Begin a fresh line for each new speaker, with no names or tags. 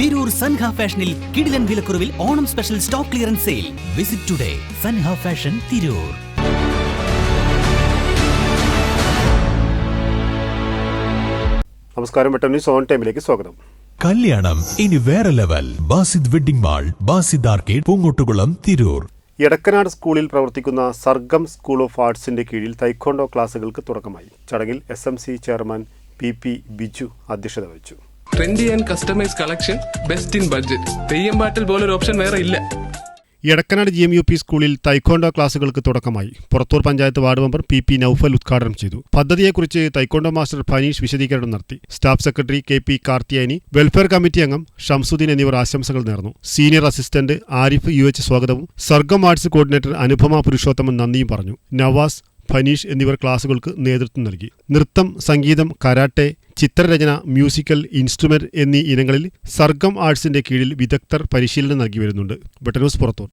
തിരൂർ സൻഹ ഫാഷനിൽ കിടിലൻ വിലക്കുറവിൽ Onam special stock clearance sale. Visit today Sanha fashion Tirur.
നമസ്കാരം വെട്ടം ന്യൂസ് ഓൺ ടൈമിലേക്ക് സ്വാഗതം.
കല്യാണം ഇനി വേറെ level. Basid wedding mall Basid arcade Poongottukulam Tirur.
Edakkanad സ്കൂളിൽ പ്രവർത്തിക്കുന്ന സർഗം സ്കൂൾ ഓഫ് ആർട്സിന്റെ കീഴിൽ തൈക്കോണ്ടോ ക്ലാസുകൾക്ക് തുടക്കമായി. ചടങ്ങിൽ S M C chairman P P Biju അധ്യക്ഷത വഹിച്ചു.
Trendy and customise collection best in budget Theyyam പാട്ടിൽ പോലൊരു ഓപ്ഷൻ വേറെ ഇല്ല.
Edakkanad G M U P സ്കൂളിൽ തൈക്കോണ്ടോ ക്ലാസുകൾക്ക് തുടക്കമായി. Purathur panchayat ward member P P Noufal ഉദ്ഘാടനം ചെയ്തു. പദ്ധതിയെക്കുറിച്ച് തൈക്കോണ്ടോ മാസ്റ്റർ ഫനീഷ് വിശദീകരണം നടത്തി. Staff secretary K P Karthiyani welfare committee അംഗം ഷംസുദ്ദീൻ എന്നിവർ ആശംസകൾ നേർന്നു. Senior assistant Arif U H സ്വാഗതവും സർഗം ആർട്സ് കോർഡിനേറ്റർ അനുപമ പുരുഷോത്തമൻ നന്ദിയും പറഞ്ഞു. നവാസ് ഫനീഷ് എന്നിവർ ക്ലാസുകൾക്ക് നേതൃത്വം നൽകി. നൃത്തം സംഗീതം കരാട്ടെ ചിത്രരചന മ്യൂസിക്കൽ ഇൻസ്ട്രുമെന്റ് എന്നീ ഇനങ്ങളിൽ സർഗം ആർട്സിന്റെ കീഴിൽ വിദഗ്ധർ പരിശീലനം നൽകി വരുന്നുണ്ട്. ബട്ടനൂസ് പുറത്തൂർ.